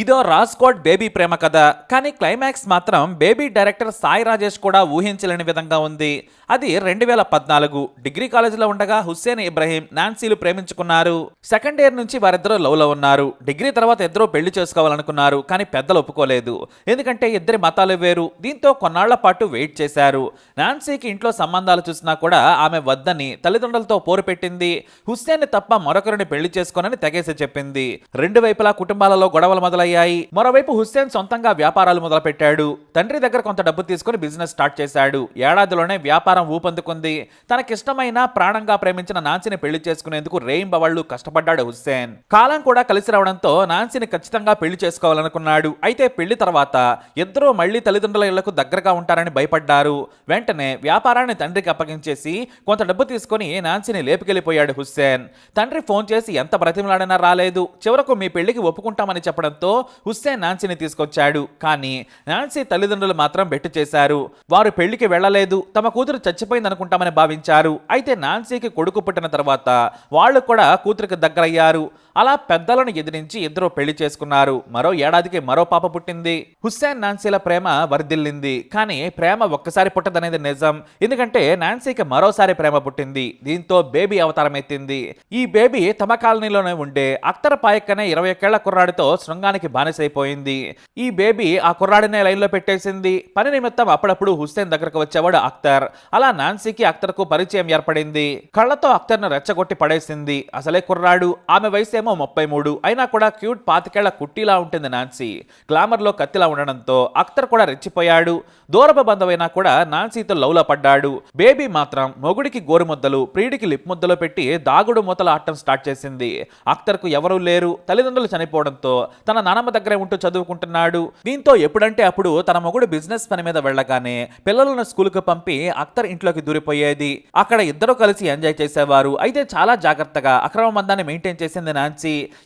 ఇదో రాజ్కోట్ బేబీ ప్రేమ కథ. కానీ క్లైమాక్స్ మాత్రం బేబీ డైరెక్టర్ సాయి రాజేష్ కూడా ఊహించలేని విధంగా ఉంది. అది రెండు వేల పద్నాలుగు. డిగ్రీ కాలేజీలో ఉండగా హుస్సేన్ ఇబ్రహీం నాన్సీలు ప్రేమించుకున్నారు. సెకండ్ ఇయర్ నుంచి వారిద్దరూ లవ్లో ఉన్నారు. డిగ్రీ తర్వాత ఇద్దరు పెళ్ళి చేసుకోవాలనుకున్నారు కానీ పెద్దలు ఒప్పుకోలేదు. ఎందుకంటే ఇద్దరి మతాలు వేరు. దీంతో కొన్నాళ్ళ పాటు వెయిట్ చేశారు. నాన్సీకి ఇంట్లో సంబంధాలు చూసినా కూడా ఆమె వద్దని తల్లిదండ్రులతో పోరు పెట్టింది. హుస్సేన్ తప్ప మరొకరిని పెళ్ళి చేసుకోనని తెగేసి చెప్పింది. రెండు వైపులా కుటుంబాలలో గొడవలు మొదలయ్యాయి మరోవైపు హుస్సేన్ సొంతంగా వ్యాపారాలు మొదలుపెట్టాడు. తండ్రి దగ్గర కొంత డబ్బు తీసుకుని బిజినెస్ స్టార్ట్ చేశాడు. ఏడాదిలోనే వ్యాపారం ఊపందుకుంది. తనకిష్టమైన ప్రాణంగా ప్రేమించిన నాన్సీని పెళ్ళి చేసుకునేందుకు రేయింబవళ్ళు కష్టపడ్డాడు హుస్సేన్. కాలం కూడా కలిసి రావడంతో నాన్సీని ఖచ్చితంగా పెళ్ళి చేసుకోవాలనుకున్నాడు. అయితే పెళ్ళి తర్వాత ఇద్దరూ మళ్ళీ తల్లిదండ్రుల ఇళ్ళకు దగ్గరగా ఉంటారని భయపడ్డారు. వెంటనే వ్యాపారాన్ని తండ్రికి అప్పగించేసి కొంత డబ్బు తీసుకుని నాన్సీని లేపుకెళ్ళిపోయాడు హుస్సేన్. తండ్రి ఫోన్ చేసి ఎంత బ్రతిమలాడినా రాలేదు. చివరకు మీ పెళ్ళికి ఒప్పుకుంటామని చెప్పడంతో హుస్సేన్ నాన్సీని తీసుకొచ్చాడు. కానీ నాన్సీ తల్లిదండ్రులు మాత్రం బెట్టు చేశారు. వారు పెళ్ళికి వెళ్ళలేదు. తమ కూతురు చచ్చిపోయింది అనుకుంటామని భావించారు. అయితే నాన్సీకి కొడుకు పుట్టిన తర్వాత వాళ్ళు కూడా కూతురికి దగ్గరయ్యారు. అలా పెద్దలను ఎదిరించి ఇద్దరు పెళ్ళి చేసుకున్నారు. మరో ఏడాదికి మరో పాప పుట్టింది. హుస్సేన్ నాన్సీల ప్రేమ వర్ధిల్లింది. కానీ ప్రేమ ఒక్కసారి పుట్టదనేది నిజం. ఎందుకంటే నాన్సీకి మరోసారి ప్రేమ పుట్టింది. దీంతో బేబీ అవతారం ఎత్తింది ఈ బేబీ తమ కాలనీలోనే ఉండే. అక్తర్ పాయక్కనే ఇరవై ఒక్కేళ్ళ కుర్రాడితో శృంగానికి బానిసైపోయింది. ఈ బేబీ ఆ కుర్రాడినే లైన్లో పెట్టేసింది. పని నిమిత్తం అప్పుడప్పుడు హుస్సేన్ దగ్గరకు వచ్చేవాడు అఖ్తర్ అలా నాన్సీకి అక్తర్కు పరిచయం ఏర్పడింది. కళ్ళతో అక్తర్ను రెచ్చగొట్టి పడేసింది. అసలే కుర్రాడు. ఆమె వయసు వయసేమో ముప్పై మూడు అయినా కూడా క్యూట్ పాతికేళ్ళ కుట్టిలా ఉంటుంది నాన్సీ. గ్లామర్లో కత్తిలా ఉండడంతో అఖ్తర్ కూడా రెచ్చిపోయాడు. దూరపు బంధమైనా కూడా నాన్సీతో లవ్లో పడ్డాడు. బేబీ మాత్రం మొగుడికి గోరుముద్దలు ప్రియుడికి లిప్ ముద్దలు పెట్టి దాగుడు మూతలు ఆడటం స్టార్ట్ చేసింది. అఖ్తర్కు ఎవరూ లేరు. తల్లిదండ్రులు చనిపోవడంతో తన నానమ్మ దగ్గరే ఉంటూ చదువుకుంటున్నాడు. దీంతో ఎప్పుడంటే అప్పుడు తన మొగుడు బిజినెస్ పని మీద వెళ్ళగానే పిల్లలను స్కూల్కు పంపి అఖ్తర్ ఇంట్లోకి దూరిపోయేది. అక్కడ ఇద్దరు కలిసి ఎంజాయ్ చేసేవారు. అయితే చాలా జాగ్రత్తగా అక్రమ బంధాన్ని మెయింటైన్ చేసింది నాన్సీ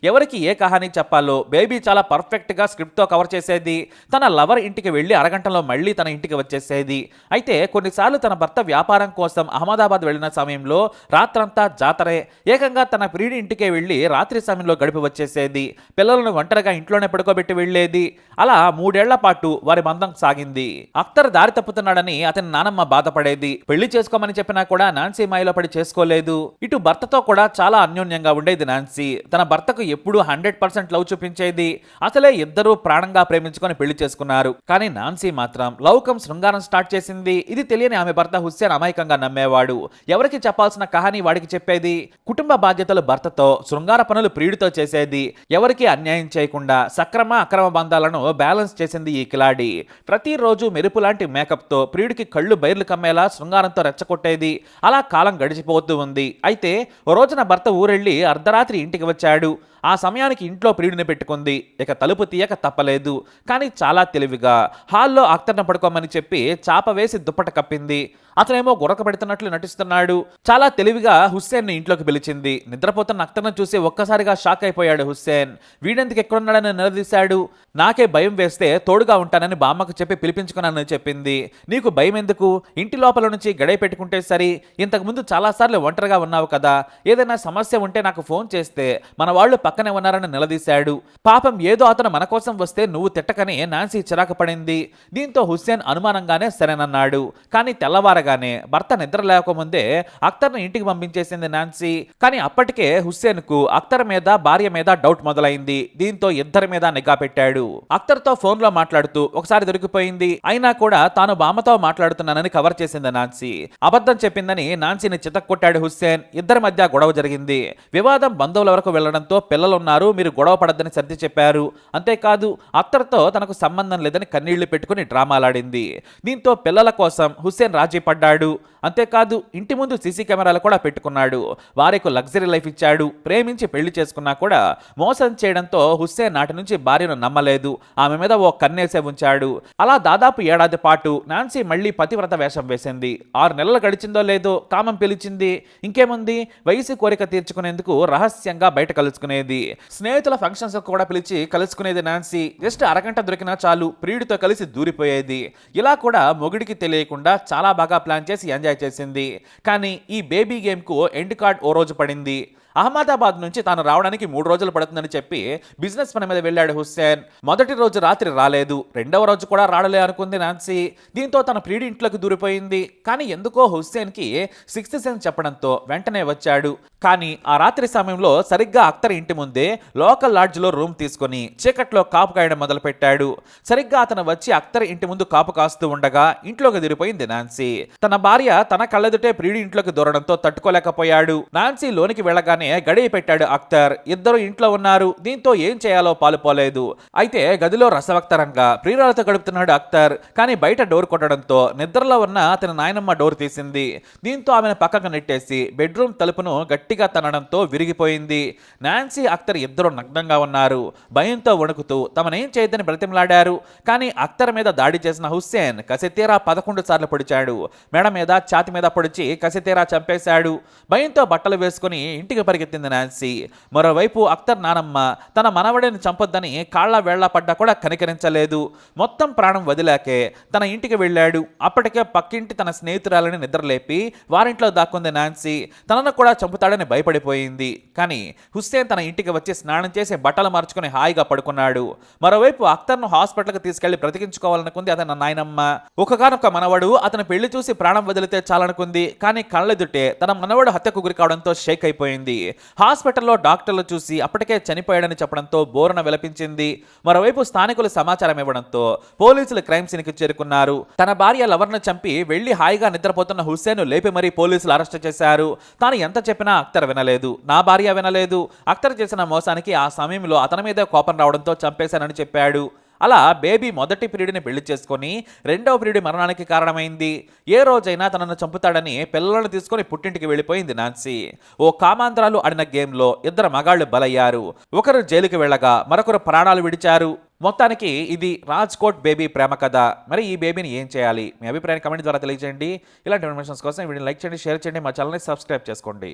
ఎవరికి ఏ కహాని చెప్పాలో బేబీ చాలా పర్ఫెక్ట్గా స్క్రిప్ట్తో కవర్ చేసేది. తన లవర్ ఇంటికి వెళ్ళి అరగంటలో మళ్ళీ తన ఇంటికి వచ్చేసేది. అయితే కొన్నిసార్లు తన భర్త వ్యాపారం కోసం అహ్మదాబాద్ వెళ్ళిన సమయంలో రాత్రంతా జాతరే. ఏకంగా తన ప్రియుడి ఇంటికే వెళ్ళి రాత్రి సమయంలో గడిపి వచ్చేసేది. పిల్లలను ఒంటరిగా ఇంట్లోనే పడుకోబెట్టి వెళ్ళేది. అలా మూడేళ్ళ పాటు వారి బంధం సాగింది. అఖ్తర్ దారి తప్పుతున్నాడని అతని నానమ్మ బాధపడేది. పెళ్ళి చేసుకోమని చెప్పినా కూడా నాన్సీ మాయలో పడి చేసుకోలేదు. ఇటు భర్తతో కూడా చాలా అన్యోన్యంగా ఉండేది నాన్సీ. తన భర్తకు ఎప్పుడూ హండ్రెడ్ పర్సెంట్ లవ్ చూపించేది అసలే ఇద్దరూ ప్రాణంగా ప్రేమించుకొని పెళ్ళి చేసుకున్నారు. కానీ నాన్సీ మాత్రం లవ్ కమ్ శృంగారం స్టార్ట్ చేసింది. ఇది తెలియని ఆమె భర్త హుస్సేన్ అమాయకంగా నమ్మేవాడు. ఎవరికి చెప్పాల్సిన కహాని వాడికి చెప్పేది? కుటుంబ బాధ్యతలు భర్తతో శృంగార పనులు ప్రియుడితో చేసేది. ఎవరికి అన్యాయం చేయకుండా సక్రమ అక్రమ బంధాలను బ్యాలెన్స్ చేసింది ఈ కిలాడి. ప్రతిరోజు మెరుపు లాంటి మేకప్తో ప్రియుడికి కళ్ళు బైర్లు కమ్మేలా శృంగారంతో రెచ్చగొట్టేది. అలా కాలం గడిచిపోతూ ఉంది. అయితే ఓ రోజున భర్త ఊరెళ్ళి అర్ధరాత్రి ఇంటికి వచ్చి వచ్చాడు ఆ సమయానికి ఇంట్లో ప్రియుడిని పెట్టుకుంది. ఇక తలుపు తీయక తప్పలేదు. కానీ చాలా తెలివిగా హాల్లో అక్తర్న పడుకోమని చెప్పి చాప వేసి దుప్పట కప్పింది. అతనేమో గురక పెడుతున్నట్లు నటిస్తున్నాడు. చాలా తెలివిగా హుస్సేన్ ఇంట్లోకి పిలిచింది. నిద్రపోతున్న అక్తర్ను చూసి ఒక్కసారిగా షాక్ అయిపోయాడు హుస్సేన్. వీడెందుకు ఎక్కడున్నాడని నిలదీశాడు. నాకే భయం వేస్తే తోడుగా ఉంటానని బామ్మకు చెప్పి పిలిపించుకున్నానని చెప్పింది. నీకు భయం ఎందుకు? ఇంటి లోపల నుంచి గడై పెట్టుకుంటే సరి. ఇంతకుముందు చాలాసార్లు ఒంటరిగా ఉన్నావు కదా. ఏదైనా సమస్య ఉంటే నాకు ఫోన్ చేస్తే మన వాళ్ళు పక్కనే ఉన్నారని నిలదీశాడు. పాపం ఏదో అతను మన కోసం వస్తే నువ్వు తిట్టకని నాన్సీ చిరాకు పడింది దీంతో హుస్సేన్ అనుమానంగానే సరేనన్నాడు. కానీ తెల్లవారగానే భర్త నిద్ర లేకముందే అఖ్తర్ను ఇంటికి పంపించేసింది నాన్సీ. కానీ అప్పటికే హుస్సేన్కు అఖ్తర్ మీద భార్య మీద డౌట్ మొదలైంది. దీంతో ఇద్దరి మీద నిఘా పెట్టాడు. అఖ్తర్తో ఫోన్లో మాట్లాడుతూ ఒకసారి దొరికిపోయింది. అయినా కూడా తాను బామతో మాట్లాడుతున్నానని కవర్ చేసింది నాన్సీ. అబద్ధం చెప్పిందని నాన్సీని చితక్కొట్టాడు హుస్సేన్. ఇద్దరి మధ్య గొడవ జరిగింది. వివాదం బంధువుల వరకు వెళ్ళడంతో పిల్లలున్నారు మీరు గొడవ పడద్దని సర్ది చెప్పారు. అంతేకాదు అత్తర్తో తనకు సంబంధం లేదని కన్నీళ్ళు పెట్టుకుని డ్రామాలాడింది. దీంతో పిల్లల కోసం హుస్సేన్ రాజీ పడ్డాడు. అంతేకాదు ఇంటి ముందు సీసీ కెమెరాలు కూడా పెట్టుకున్నాడు. వారికి లగ్జరీ లైఫ్ ఇచ్చాడు. ప్రేమించి పెళ్ళి చేసుకున్నా కూడా మోసం చేయడంతో హుస్సేన్ నాటి నుంచి భార్యను నమ్మలేదు. ఆమె మీద ఓ కన్నేసే ఉంచాడు. అలా దాదాపు ఏడాది పాటు నాన్సీ మళ్ళీ పతివ్రత వేషం వేసింది. ఆరు నెలలు గడిచిందో లేదో కామం పిలిచింది. ఇంకేముంది? వయసు కోరిక తీర్చుకునేందుకు రహస్యంగా బయట కలుసుకునేది. స్నేహితుల ఫంక్షన్స్ కూడా పిలిచి కలుసుకునేది నాన్సీ. జస్ట్ అరగంట దొరికినా చాలు ప్రియుడితో కలిసి దూరిపోయేది. ఇలా కూడా మొగుడికి తెలియకుండా చాలా బాగా ప్లాన్ చేసి ఎంజాయ్ చేసింది. కానీ ఈ బేబీ గేమ్కు ఎండ్ కార్డ్ ఓ రోజు పడింది. అహ్మదాబాద్ నుంచి తాను రావడానికి మూడు రోజులు పడుతుందని చెప్పి బిజినెస్ పని మీద వెళ్ళాడు హుస్సేన్. మొదటి రోజు రాత్రి రాలేదు. రెండవ రోజు కూడా రాడలే అనుకుంది నాన్సీ. దీంతో తన ప్రియుడి ఇంట్లోకి దూరిపోయింది. కానీ ఎందుకో హుస్సేన్కి సిక్స్త్ సెన్స్ చెప్పడంతో వెంటనే వచ్చాడు. కానీ ఆ రాత్రి సమయంలో సరిగ్గా అక్తర్ ఇంటి ముందే లోకల్ లాడ్జ్లో రూమ్ తీసుకొని చీకట్లో కాపు కాయడం మొదలుపెట్టాడు. సరిగ్గా అతను వచ్చి అక్తర్ ఇంటి ముందు కాపు కాస్తూ ఉండగా ఇంట్లోకి దిరిపోయింది నాన్సీ. తన భార్య తన కళ్ళెదుటే ప్రియుడి ఇంట్లోకి దూరడంతో తట్టుకోలేకపోయాడు. నాన్సీ లోనికి వెళ్ళగానే గడియ పెట్టాడు అఖ్తర్ ఇద్దరు ఇంట్లో ఉన్నారు. దీంతో ఏం చేయాలో పాలుపోలేదు అయితే గదిలో రసవక్తరంగా ప్రియురాలతో గడుపుతున్నాడు అఖ్తర్ కానీ బయట డోర్ కొట్టడంతో నిద్రలో ఉన్న అతని నాయనమ్మ డోర్ తీసింది. దీంతో ఆమెను పక్కకు నెట్టేసి బెడ్రూమ్ తలుపును గట్టిగా తనడంతో విరిగిపోయింది. నాన్సీ అఖ్తర్ ఇద్దరు నగ్నంగా ఉన్నారు. భయంతో వణుకుతూ తమనేం చేయదని బ్రతిమలాడారు. కానీ అఖ్తర్ మీద దాడి చేసిన హుస్సేన్ కసితీరా పదకొండు సార్లు పొడిచాడు. మెడ మీద ఛాతి మీద పొడిచి కసితీరా చంపేశాడు. భయంతో బట్టలు వేసుకుని ఇంటికి పరిగెత్తింది నాన్సీ. మరోవైపు అఖ్తర్ నానమ్మ తన మనవడిని చంపొద్దని కాళ్ళ వేళ్ళ పడ్డా కూడా కనికరించలేదు. మొత్తం ప్రాణం వదిలాకే తన ఇంటికి వెళ్ళాడు. అప్పటికే పక్కింటి తన స్నేహితురాలని నిద్రలేపి వారింట్లో దాక్కుంది నాన్సీ. తనను కూడా చంపుతాడని భయపడిపోయింది. కానీ హుస్సేన్ తన ఇంటికి వచ్చి స్నానం చేసి బట్టలు మార్చుకుని హాయిగా పడుకున్నాడు. మరోవైపు అఖ్తర్ను హాస్పిటల్కి తీసుకెళ్ళి బ్రతికించుకోవాలనుకుంది అతని నాయనమ్మ. ఒకగానొక మనవడు అతని పెళ్ళి చూసి ప్రాణం వదిలితే చాలనుకుంది. కానీ కళ్ళెదుటే తన మనవడు హత్యకు గురి కావడంతో షేక్ అయిపోయింది. హాస్పిటల్లో డాక్టర్లు చూసి అప్పటికే చనిపోయాడని చెప్పడంతో బోరున విలపించింది. మరోవైపు స్థానికులు సమాచారం ఇవ్వడంతో పోలీసులు క్రైమ్ సీన్కి చేరుకున్నారు. తన భార్య లవర్ను చంపి వెళ్ళి హాయిగా నిద్రపోతున్న హుస్సేన్ లేపి మరీ పోలీసులు అరెస్ట్ చేశారు. తాను ఎంత చెప్పినా అఖ్తర్ వినలేదు. నా భార్య వినలేదు. అఖ్తర్ చేసిన మోసానికి ఆ సమయంలో అతని మీదే కోపం రావడంతో చంపేశానని చెప్పాడు. అలా బేబీ మొదటి పీరియడ్ని పెళ్ళి చేసుకొని రెండవ పీరియడ్ మరణానికి కారణమైంది. ఏ రోజైనా తనను చంపుతాడని పిల్లలను తీసుకొని పుట్టింటికి వెళ్ళిపోయింది నాన్సీ. ఓ కామాంధ్రాలు ఆడిన గేమ్లో ఇద్దరు మగాళ్ళు బలయ్యారు. ఒకరు జైలుకి వెళ్ళగా మరొకరు ప్రాణాలు విడిచారు. మొత్తానికి ఇది రాజ్కోట్ బేబీ ప్రేమ కథ. మరి ఈ బేబీని ఏం చేయాలి? మీ అభిప్రాయాన్ని కమెంట్ ద్వారా తెలియజేయండి ఇలాంటి ఇన్ఫర్మేషన్స్ కోసం వీడిని లైక్ చేయండి షేర్ చేయండి మా ఛానల్ని సబ్స్క్రైబ్ చేసుకోండి.